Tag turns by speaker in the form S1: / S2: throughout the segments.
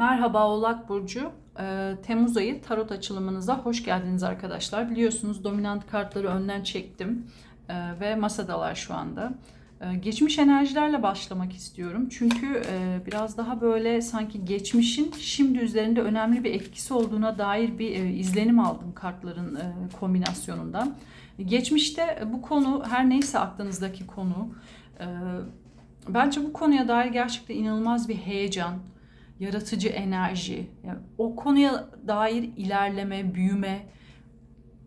S1: Merhaba Oğlak Burcu. Ee, Temmuz ayı tarot açılımınıza hoş geldiniz arkadaşlar. Biliyorsunuz dominant kartları önden çektim Ee, ve masadalar şu anda. Ee, geçmiş enerjilerle başlamak istiyorum. Çünkü e, biraz daha böyle sanki geçmişin şimdi üzerinde önemli bir etkisi olduğuna dair bir e, izlenim aldım kartların e, kombinasyonundan. Geçmişte bu konu her neyse aklınızdaki konu e, bence bu konuya dair gerçekten inanılmaz bir heyecan, yaratıcı enerji, yani o konuya dair ilerleme, büyüme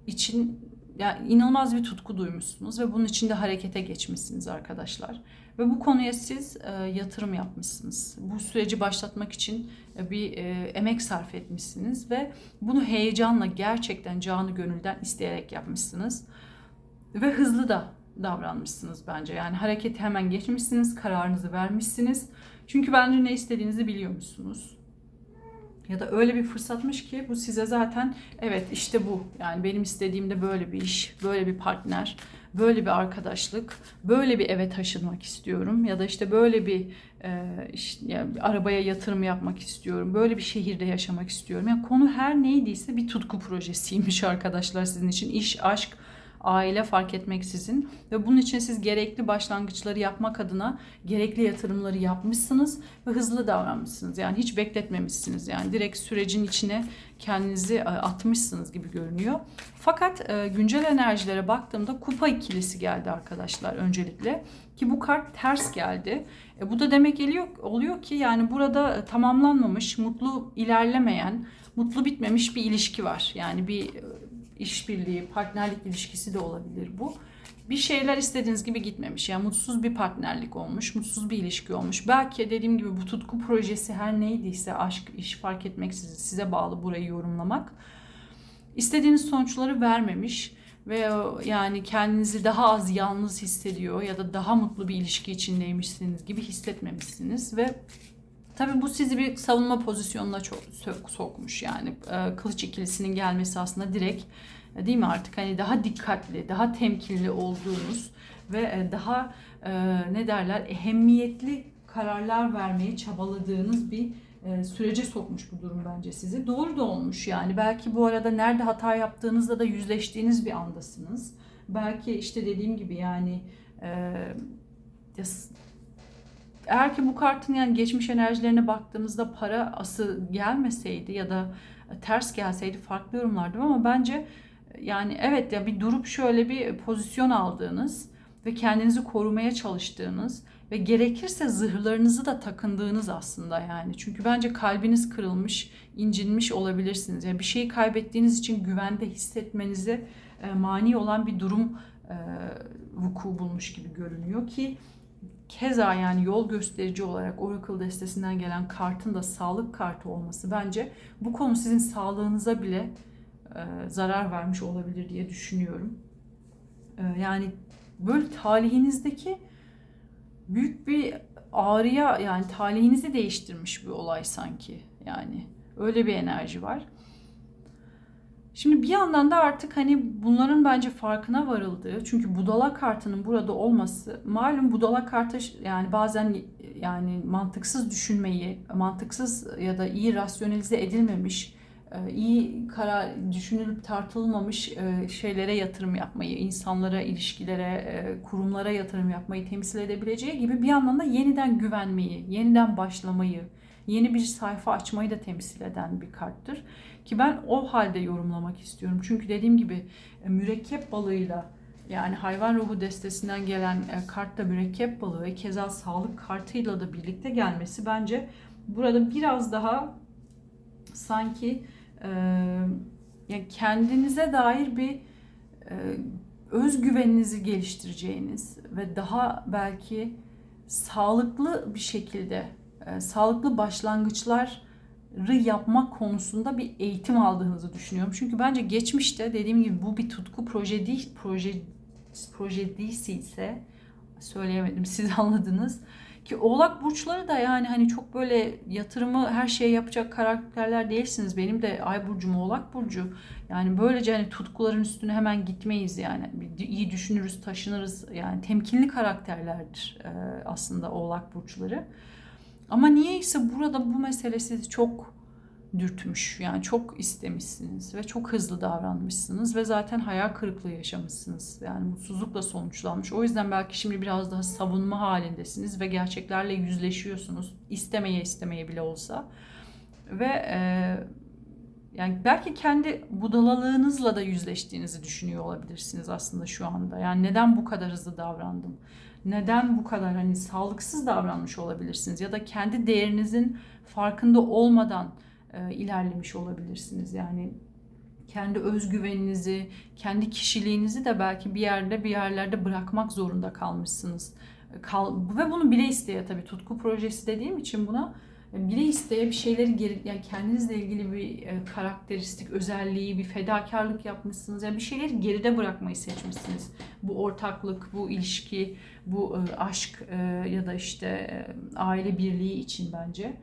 S1: için yani inanılmaz bir tutku duymuşsunuz ve bunun için de harekete geçmişsiniz arkadaşlar. Ve bu konuya siz e, yatırım yapmışsınız. Bu süreci başlatmak için e, bir e, emek sarf etmişsiniz ve bunu heyecanla gerçekten canı gönülden isteyerek yapmışsınız. Ve hızlı da davranmışsınız bence. Yani hareketi hemen geçmişsiniz, kararınızı vermişsiniz. Çünkü bence ne istediğinizi biliyormuşsunuz. Ya da öyle bir fırsatmış ki bu size zaten evet işte bu. Yani benim istediğim de böyle bir iş, böyle bir partner, böyle bir arkadaşlık, böyle bir eve taşınmak istiyorum. Ya da işte böyle bir e, işte, yani arabaya yatırım yapmak istiyorum. Böyle bir şehirde yaşamak istiyorum. Yani konu her neydiyse bir tutku projesiymiş arkadaşlar sizin için. İş, aşk, aile fark etmeksizin ve bunun için siz gerekli başlangıçları yapmak adına gerekli yatırımları yapmışsınız ve hızlı davranmışsınız. Yani hiç bekletmemişsiniz. Yani direkt sürecin içine kendinizi e, atmışsınız gibi görünüyor. Fakat e, güncel enerjilere baktığımda kupa ikilisi geldi arkadaşlar öncelikle ki bu kart ters geldi. E, bu da demek geliyor oluyor ki yani burada e, tamamlanmamış, mutlu ilerlemeyen, mutlu bitmemiş bir ilişki var. Yani bir işbirliği, partnerlik ilişkisi de olabilir bu. Bir şeyler istediğiniz gibi gitmemiş. Yani mutsuz bir partnerlik olmuş, mutsuz bir ilişki olmuş. Belki dediğim gibi bu tutku projesi her neydiyse aşk, iş fark etmeksizin size bağlı burayı yorumlamak. İstediğiniz sonuçları vermemiş ve yani kendinizi daha az yalnız hissediyor ya da daha mutlu bir ilişki içindeymişsiniz gibi hissetmemişsiniz ve Tabii bu sizi bir savunma pozisyonuna çok sokmuş yani e, kılıç ikilisinin gelmesi aslında direkt e, değil mi artık hani daha dikkatli, daha temkinli olduğunuz ve e, daha ne derler ehemmiyetli kararlar vermeye çabaladığınız bir sürece sokmuş bu durum bence sizi. Doğru da olmuş yani belki bu arada nerede hata yaptığınızla da yüzleştiğiniz bir andasınız. Belki işte dediğim gibi yani eğer ki bu kartın yani geçmiş enerjilerine baktığımızda para ası gelmeseydi ya da ters gelseydi farklı yorumlardım ama bence yani evet ya bir durup şöyle bir pozisyon aldığınız ve kendinizi korumaya çalıştığınız ve gerekirse zırhlarınızı da takındığınız aslında yani. Çünkü bence kalbiniz kırılmış, incinmiş olabilirsiniz. Yani bir şeyi kaybettiğiniz için güvende hissetmenize e, mani olan bir durum e, vuku bulmuş gibi görünüyor ki Keza yani yol gösterici olarak Oracle destesinden gelen kartın da sağlık kartı olması bence bu konu sizin sağlığınıza bile e, zarar vermiş olabilir diye düşünüyorum. E, yani böyle talihinizdeki büyük bir ağrıya yani talihinizi değiştirmiş bir olay sanki yani öyle bir enerji var. Şimdi bir yandan da artık hani bunların bence farkına varıldığı çünkü budala kartının burada olması malum budala kartı yani bazen yani mantıksız düşünmeyi, mantıksız ya da iyi rasyonelize edilmemiş, e, iyi karar düşünülüp tartılmamış e, şeylere yatırım yapmayı, insanlara, ilişkilere, e, kurumlara yatırım yapmayı temsil edebileceği gibi bir yandan da yeniden güvenmeyi, yeniden başlamayı, yeni bir sayfa açmayı da temsil eden bir karttır. Ki ben o halde yorumlamak istiyorum. Çünkü dediğim gibi e, mürekkep balığıyla yani hayvan ruhu destesinden gelen e, kartta mürekkep balığı ve keza sağlık kartıyla da birlikte gelmesi bence burada biraz daha sanki e, yani kendinize dair bir e, özgüveninizi geliştireceğiniz ve daha belki sağlıklı bir şekilde e, sağlıklı başlangıçları yapmak konusunda bir eğitim aldığınızı düşünüyorum. Çünkü bence geçmişte dediğim gibi bu bir tutku proje değil, proje proje değilse söyleyemedim siz anladınız. Ki oğlak burçları da yani hani çok böyle yatırımı her şeye yapacak karakterler değilsiniz. Benim de ay burcum oğlak burcu. Yani böylece hani tutkuların üstüne hemen gitmeyiz yani. iyi düşünürüz, taşınırız. Yani temkinli karakterlerdir aslında oğlak burçları. Ama niyeyse burada bu mesele sizi çok dürtmüş. Yani çok istemişsiniz ve çok hızlı davranmışsınız ve zaten hayal kırıklığı yaşamışsınız. Yani mutsuzlukla sonuçlanmış. O yüzden belki şimdi biraz daha savunma halindesiniz ve gerçeklerle yüzleşiyorsunuz. İstemeye istemeye bile olsa. Ve e, yani belki kendi budalalığınızla da yüzleştiğinizi düşünüyor olabilirsiniz aslında şu anda. Yani neden bu kadar hızlı davrandım? Neden bu kadar hani sağlıksız davranmış olabilirsiniz ya da kendi değerinizin farkında olmadan e, ilerlemiş olabilirsiniz. Yani kendi özgüveninizi, kendi kişiliğinizi de belki bir yerde bir yerlerde bırakmak zorunda kalmışsınız. Kal ve bunu bile isteye tabii tutku projesi dediğim için buna bile isteye bir şeyleri geri yani kendinizle ilgili bir e, karakteristik özelliği, bir fedakarlık yapmışsınız. Yani bir şeyleri geride bırakmayı seçmişsiniz. Bu ortaklık, bu ilişki, bu e, aşk e, ya da işte e, aile birliği için bence.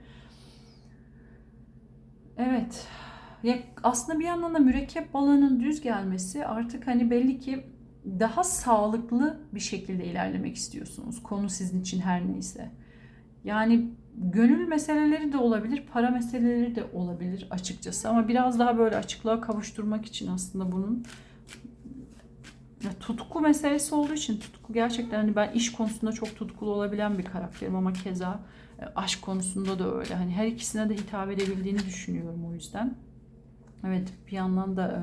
S1: Evet. Ya aslında bir yandan da mürekkep balığının düz gelmesi artık hani belli ki daha sağlıklı bir şekilde ilerlemek istiyorsunuz. Konu sizin için her neyse. Yani gönül meseleleri de olabilir, para meseleleri de olabilir açıkçası. Ama biraz daha böyle açıklığa kavuşturmak için aslında bunun ya tutku meselesi olduğu için tutku gerçekten hani ben iş konusunda çok tutkulu olabilen bir karakterim ama keza e, aşk konusunda da öyle. Hani her ikisine de hitap edebildiğini düşünüyorum o yüzden. Evet bir yandan da e,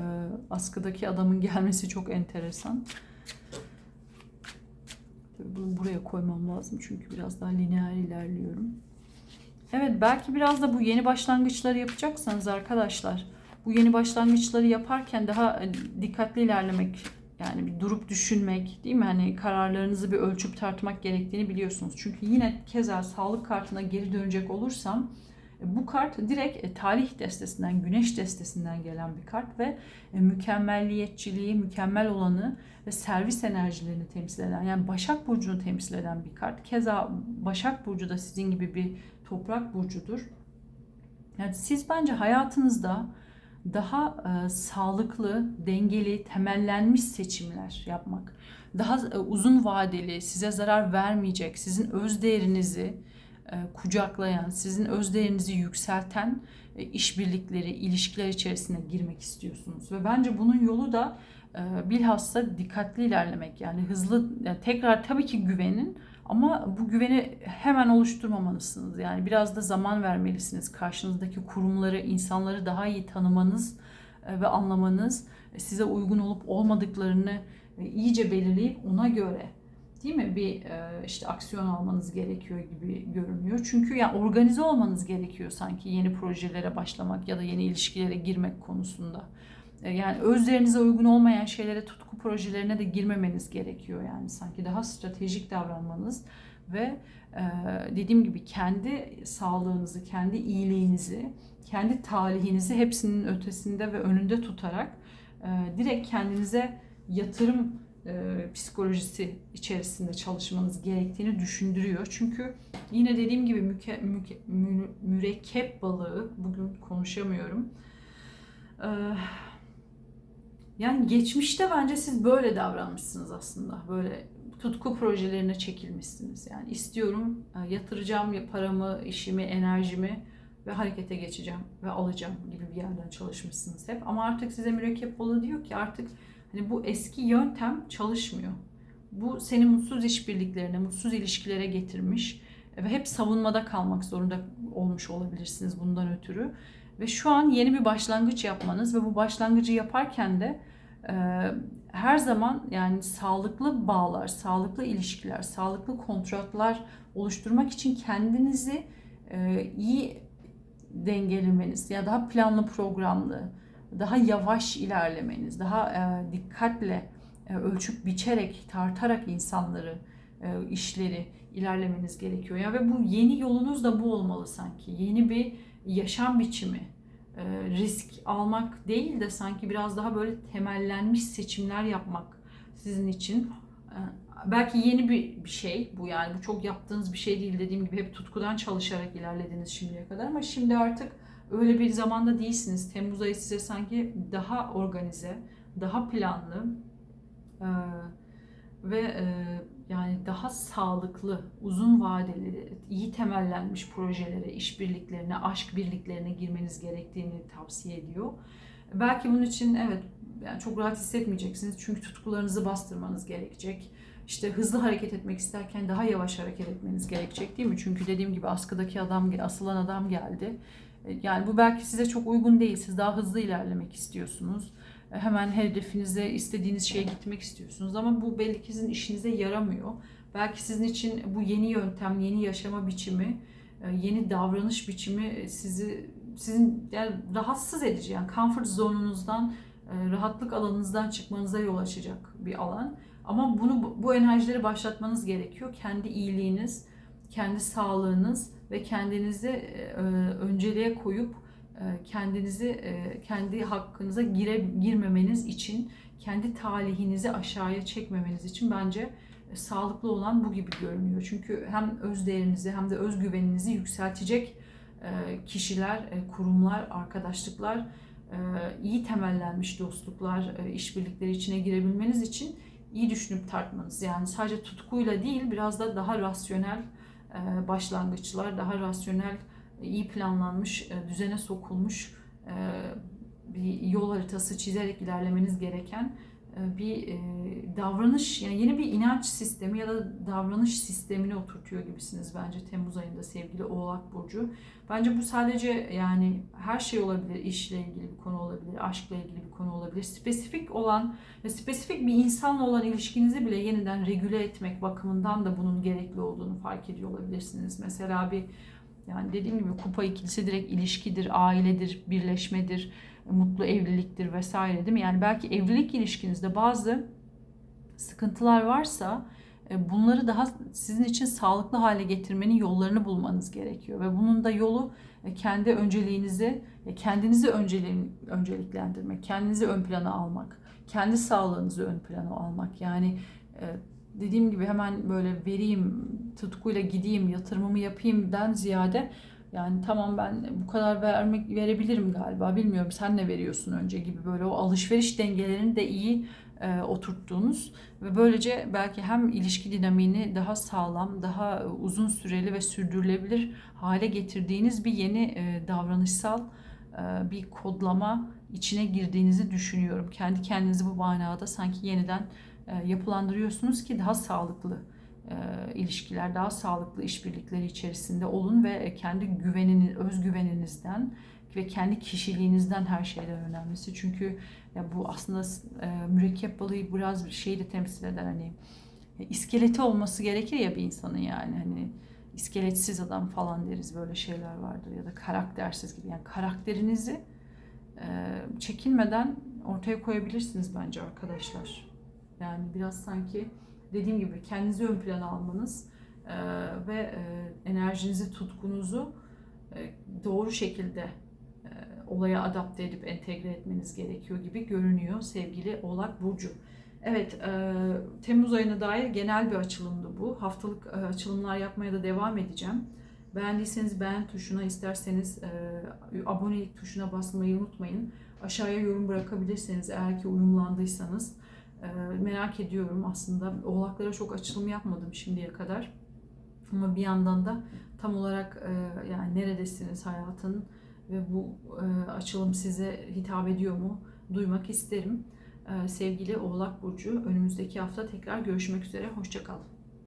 S1: askıdaki adamın gelmesi çok enteresan. Tabii bunu buraya koymam lazım çünkü biraz daha lineer ilerliyorum. Evet belki biraz da bu yeni başlangıçları yapacaksanız arkadaşlar bu yeni başlangıçları yaparken daha e, dikkatli ilerlemek yani bir durup düşünmek değil mi? Hani kararlarınızı bir ölçüp tartmak gerektiğini biliyorsunuz. Çünkü yine keza sağlık kartına geri dönecek olursam e, bu kart direkt e, talih destesinden, güneş destesinden gelen bir kart ve mükemmelliyetçiliği, mükemmel olanı ve servis enerjilerini temsil eden, yani Başak Burcu'nu temsil eden bir kart. Keza Başak Burcu da sizin gibi bir toprak burcudur. Yani siz bence hayatınızda daha e, sağlıklı, dengeli, temellenmiş seçimler yapmak, daha e, uzun vadeli, size zarar vermeyecek, sizin öz değerinizi e, kucaklayan, sizin öz değerinizi yükselten e, işbirlikleri, ilişkiler içerisine girmek istiyorsunuz. Ve bence bunun yolu da e, bilhassa dikkatli ilerlemek. Yani hızlı, yani tekrar tabii ki güvenin ama bu güveni hemen oluşturmamalısınız. Yani biraz da zaman vermelisiniz. Karşınızdaki kurumları, insanları daha iyi tanımanız ve anlamanız, size uygun olup olmadıklarını iyice belirleyip ona göre değil mi bir e, işte aksiyon almanız gerekiyor gibi görünüyor. Çünkü yani organize olmanız gerekiyor sanki yeni projelere başlamak ya da yeni ilişkilere girmek konusunda. E, yani özlerinize uygun olmayan şeylere, tutku projelerine de girmemeniz gerekiyor yani sanki daha stratejik davranmanız ve e, dediğim gibi kendi sağlığınızı, kendi iyiliğinizi, kendi talihinizi hepsinin ötesinde ve önünde tutarak direkt kendinize yatırım e, psikolojisi içerisinde çalışmanız gerektiğini düşündürüyor. Çünkü yine dediğim gibi müke, müke, mü, mürekkep balığı, bugün konuşamıyorum. Yani geçmişte bence siz böyle davranmışsınız aslında. Böyle tutku projelerine çekilmişsiniz. Yani istiyorum, e, yatıracağım ya paramı, işimi, enerjimi ve harekete geçeceğim ve alacağım gibi bir yerden çalışmışsınız hep. Ama artık size mürekkep balığı diyor ki artık Hani bu eski yöntem çalışmıyor. Bu seni mutsuz işbirliklerine, mutsuz ilişkilere getirmiş ve hep savunmada kalmak zorunda olmuş olabilirsiniz bundan ötürü. Ve şu an yeni bir başlangıç yapmanız ve bu başlangıcı yaparken de e, her zaman yani sağlıklı bağlar, sağlıklı ilişkiler, sağlıklı kontratlar oluşturmak için kendinizi e, iyi dengelemeniz ya daha planlı programlı, daha yavaş ilerlemeniz, daha e, dikkatle e, ölçüp biçerek, tartarak insanları, e, işleri ilerlemeniz gerekiyor. Ya ve bu yeni yolunuz da bu olmalı sanki. Yeni bir yaşam biçimi. E, risk almak değil de sanki biraz daha böyle temellenmiş seçimler yapmak sizin için. E, belki yeni bir, şey bu yani bu çok yaptığınız bir şey değil dediğim gibi hep tutkudan çalışarak ilerlediniz şimdiye kadar ama şimdi artık öyle bir zamanda değilsiniz. Temmuz ayı size sanki daha organize, daha planlı e, ve yani daha sağlıklı, uzun vadeli, iyi temellenmiş projelere, işbirliklerine, aşk birliklerine girmeniz gerektiğini tavsiye ediyor. Belki bunun için evet yani çok rahat hissetmeyeceksiniz çünkü tutkularınızı bastırmanız gerekecek. İşte hızlı hareket etmek isterken daha yavaş hareket etmeniz gerekecek değil mi? Çünkü dediğim gibi askıdaki adam, asılan adam geldi. E, Yani bu belki size çok uygun değil. Siz daha hızlı ilerlemek istiyorsunuz. E, Hemen hedefinize, istediğiniz şeye gitmek istiyorsunuz. Ama bu belli ki sizin işinize yaramıyor. Belki sizin için bu yeni yöntem, yeni yaşama biçimi, e, yeni davranış biçimi sizi sizin yani rahatsız edici yani comfort zonunuzdan, e, rahatlık alanınızdan çıkmanıza yol açacak bir alan. Ama bunu bu enerjileri başlatmanız gerekiyor. Kendi iyiliğiniz, kendi sağlığınız ve kendinizi e, önceliğe koyup e, kendinizi e, kendi hakkınıza gire, girmemeniz için, kendi talihinizi aşağıya çekmemeniz için bence e, sağlıklı olan bu gibi görünüyor. Çünkü hem öz değerinizi hem de özgüveninizi yükseltecek e, kişiler, e, kurumlar, arkadaşlıklar, e, iyi temellenmiş dostluklar, e, işbirlikleri içine girebilmeniz için iyi düşünüp tartmanız. Yani sadece tutkuyla değil biraz da daha rasyonel e, başlangıçlar, daha rasyonel, iyi planlanmış, e, düzene sokulmuş e, bir yol haritası çizerek ilerlemeniz gereken e, bir davranış, yani yeni bir inanç sistemi ya da davranış sistemine oturtuyor gibisiniz bence Temmuz ayında sevgili Oğlak Burcu. Bence bu sadece yani her şey olabilir, işle ilgili bir konu olabilir, aşkla ilgili bir konu olabilir. Spesifik olan ve spesifik bir insanla olan ilişkinizi bile yeniden regüle etmek bakımından da bunun gerekli olduğunu fark ediyor olabilirsiniz. Mesela bir yani dediğim gibi kupa ikilisi direkt ilişkidir, ailedir, birleşmedir, mutlu evliliktir vesaire değil mi? Yani belki evlilik ilişkinizde bazı sıkıntılar varsa e, bunları daha sizin için sağlıklı hale getirmenin yollarını bulmanız gerekiyor ve bunun da yolu e, kendi önceliğinizi, e, kendinizi önceliklendirmek, kendinizi ön plana almak, kendi sağlığınızı ön plana almak. Yani dediğim gibi hemen böyle vereyim, tutkuyla gideyim, yatırımımı yapayımdan ziyade yani tamam ben bu kadar vermek verebilirim galiba. Bilmiyorum sen ne veriyorsun önce gibi böyle o alışveriş dengelerini de iyi e, oturttuğunuz ve böylece belki hem ilişki dinamiğini daha sağlam, daha uzun süreli ve sürdürülebilir hale getirdiğiniz bir yeni e, davranışsal e, bir kodlama içine girdiğinizi düşünüyorum. Kendi kendinizi bu manada sanki yeniden e, yapılandırıyorsunuz ki daha sağlıklı ilişkiler, daha sağlıklı işbirlikleri içerisinde olun ve kendi güveniniz, özgüveninizden ve kendi kişiliğinizden her şeyden önemlisi. Çünkü bu aslında e, mürekkep balığı biraz bir şeyi de temsil eder hani iskeleti olması gerekir ya bir insanın yani hani iskeletsiz adam falan deriz böyle şeyler vardır ya da karaktersiz gibi yani karakterinizi çekinmeden ortaya koyabilirsiniz bence arkadaşlar. Yani biraz sanki dediğim gibi kendinizi ön plana almanız e, ve e, enerjinizi, tutkunuzu e, doğru şekilde olaya adapte edip entegre etmeniz gerekiyor gibi görünüyor sevgili Oğlak Burcu. Evet, Temmuz ayına dair genel bir açılımdı bu. Haftalık açılımlar yapmaya da devam edeceğim. Beğendiyseniz beğen tuşuna, isterseniz abonelik tuşuna basmayı unutmayın. Aşağıya yorum bırakabilirseniz eğer ki uyumlandıysanız. Ee, merak ediyorum aslında. Oğlaklara çok açılım yapmadım şimdiye kadar. Ama bir yandan da tam olarak e, yani neredesiniz hayatın ve bu e, açılım size hitap ediyor mu duymak isterim. E, sevgili Oğlak Burcu önümüzdeki hafta tekrar görüşmek üzere. Hoşçakalın.